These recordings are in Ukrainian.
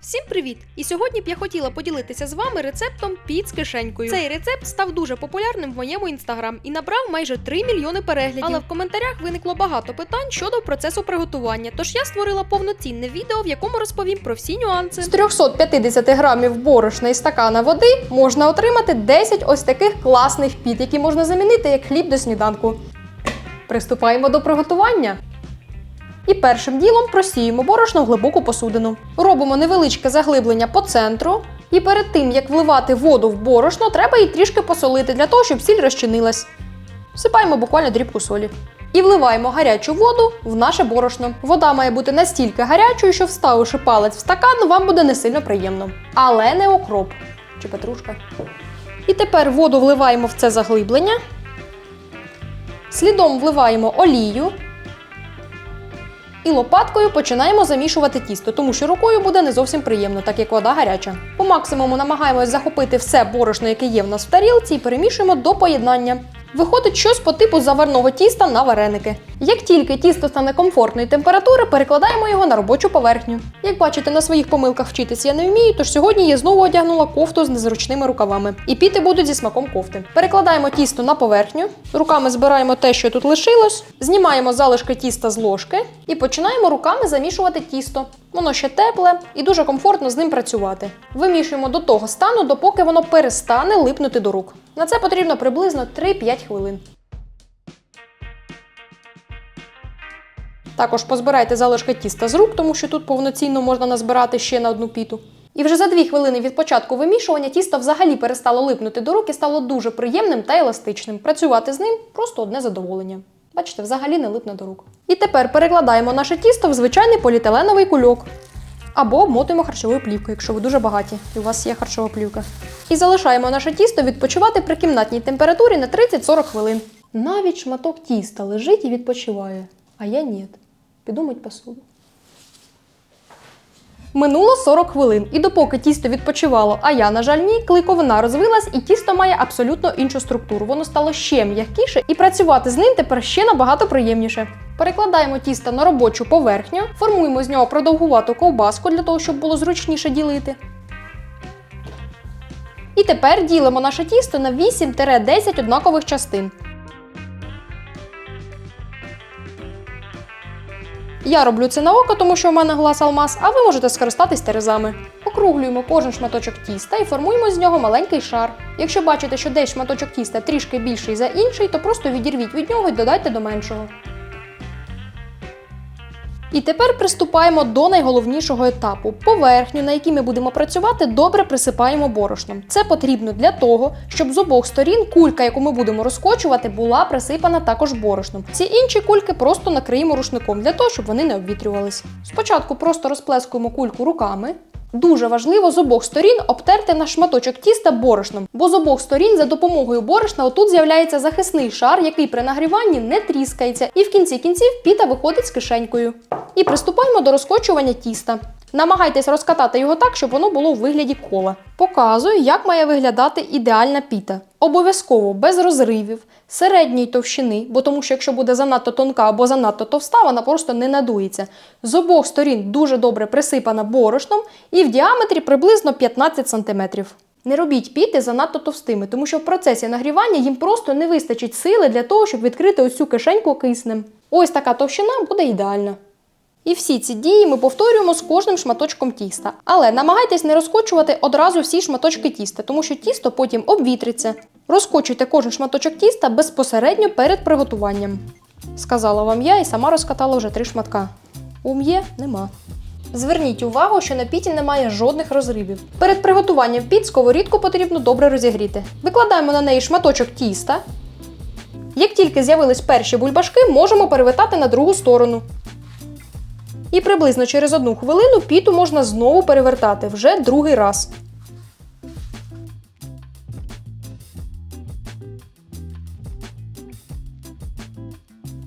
Всім привіт! І сьогодні б я хотіла поділитися з вами рецептом піц з кишенькою. Цей рецепт став дуже популярним в моєму інстаграм і набрав майже 3 мільйони переглядів. Але в коментарях виникло багато питань щодо процесу приготування. Тож я створила повноцінне відео, в якому розповім про всі нюанси. З 350 грамів борошна і стакана води можна отримати 10 ось таких класних піт, які можна замінити як хліб до сніданку. Приступаємо до приготування. І першим ділом просіємо борошно глибоку посудину. Робимо невеличке заглиблення по центру. І перед тим, як вливати воду в борошно, треба її трішки посолити для того, щоб сіль розчинилась. Всипаємо буквально дрібку солі. І вливаємо гарячу воду в наше борошно. Вода має бути настільки гарячою, що вставивши палець в стакан, вам буде не сильно приємно. Але не окроп чи петрушка. І тепер воду вливаємо в це заглиблення. Слідом вливаємо олію. І лопаткою починаємо замішувати тісто, тому що рукою буде не зовсім приємно, так як вода гаряча. По максимуму намагаємось захопити все борошно, яке є в нас в тарілці, і перемішуємо до поєднання. Виходить щось по типу заварного тіста на вареники. Як тільки тісто стане комфортної температури, перекладаємо його на робочу поверхню. Як бачите, на своїх помилках вчитись я не вмію, тож сьогодні я знову одягнула кофту з незручними рукавами. І піти будуть зі смаком кофти. Перекладаємо тісто на поверхню, руками збираємо те, що тут лишилось, знімаємо залишки тіста з ложки і починаємо руками замішувати тісто. Воно ще тепле і дуже комфортно з ним працювати. Вимішуємо до того стану, допоки воно перестане липнути до рук. На це потрібно приблизно 3-5 хвилин. Також позбирайте залишки тіста з рук, тому що тут повноцінно можна назбирати ще на одну піту. І вже за 2 хвилини від початку вимішування тісто взагалі перестало липнути до рук і стало дуже приємним та еластичним. Працювати з ним просто одне задоволення. Бачите, взагалі не липне до рук. І тепер перекладаємо наше тісто в звичайний поліетиленовий кульок. Або обмотуємо харчовою плівкою, якщо ви дуже багаті, і у вас є харчова плівка. І залишаємо наше тісто відпочивати при кімнатній температурі на 30-40 хвилин. Навіть шматок тіста лежить і відпочиває, а я ні. Піду мить посуду. Минуло 40 хвилин, і допоки тісто відпочивало, а я, на жаль, ні, клейковина розвилась, і тісто має абсолютно іншу структуру. Воно стало ще м'якіше, і працювати з ним тепер ще набагато приємніше. Перекладаємо тісто на робочу поверхню, формуємо з нього продовгувату ковбаску для того, щоб було зручніше ділити. І тепер ділимо наше тісто на 8-10 однакових частин. Я роблю це на око, тому що в мене глас алмаз, а ви можете скористатись терезами. Округлюємо кожен шматочок тіста і формуємо з нього маленький шар. Якщо бачите, що десь шматочок тіста трішки більший за інший, то просто відірвіть від нього і додайте до меншого. І тепер приступаємо до найголовнішого етапу. Поверхню, на якій ми будемо працювати, добре присипаємо борошном. Це потрібно для того, щоб з обох сторін кулька, яку ми будемо розкочувати, була присипана також борошном. Ці інші кульки просто накриємо рушником для того, щоб вони не обвітрювались. Спочатку просто розплескуємо кульку руками. Дуже важливо з обох сторін обтерти на шматочок тіста борошном, бо з обох сторін за допомогою борошна отут з'являється захисний шар, який при нагріванні не тріскається, і в кінці кінців піта виходить з кишенькою. І приступаємо до розкочування тіста. Намагайтесь розкатати його так, щоб воно було у вигляді кола. Показую, як має виглядати ідеальна піта. Обов'язково без розривів, середньої товщини, бо тому що якщо буде занадто тонка або занадто товста, вона просто не надується. З обох сторін дуже добре присипана борошном і в діаметрі приблизно 15 см. Не робіть піти занадто товстими, тому що в процесі нагрівання їм просто не вистачить сили для того, щоб відкрити ось цю кишеньку киснем. Ось така товщина буде ідеальна. І всі ці дії ми повторюємо з кожним шматочком тіста. Але намагайтесь не розкочувати одразу всі шматочки тіста, тому що тісто потім обвітриться. Розкочуйте кожен шматочок тіста безпосередньо перед приготуванням. Сказала вам я і сама розкатала вже три шматка. Ум'є нема. Зверніть увагу, що на піті немає жодних розривів. Перед приготуванням піт сковорідку потрібно добре розігріти. Викладаємо на неї шматочок тіста. Як тільки з'явились перші бульбашки, можемо перевертати на другу сторону. І приблизно через одну хвилину піту можна знову перевертати вже другий раз.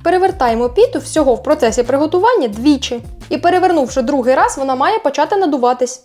Перевертаємо піту всього в процесі приготування двічі. І перевернувши другий раз, вона має почати надуватись.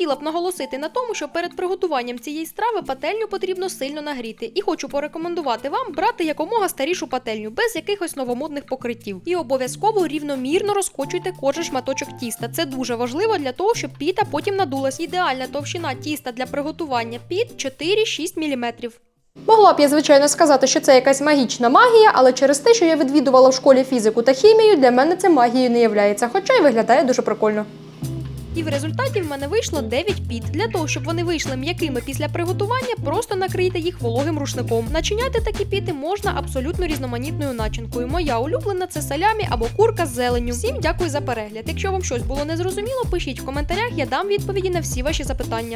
Хотіла б наголосити на тому, що перед приготуванням цієї страви пательню потрібно сильно нагріти. І хочу порекомендувати вам брати якомога старішу пательню без якихось новомодних покриттів. І обов'язково рівномірно розкочуйте кожен шматочок тіста. Це дуже важливо для того, щоб піта потім надулась. Ідеальна товщина тіста для приготування піт 4-6 мм. Могла б я, звичайно, сказати, що це якась магічна магія, але через те, що я відвідувала в школі фізику та хімію, для мене це магією не являється, хоча й виглядає дуже прикольно. І в результаті в мене вийшло 9 піт. Для того, щоб вони вийшли м'якими після приготування, просто накрийте їх вологим рушником. Начиняти такі піти можна абсолютно різноманітною начинкою. Моя улюблена це салямі або курка з зеленю. Всім дякую за перегляд. Якщо вам щось було незрозуміло, пишіть в коментарях, я дам відповіді на всі ваші запитання.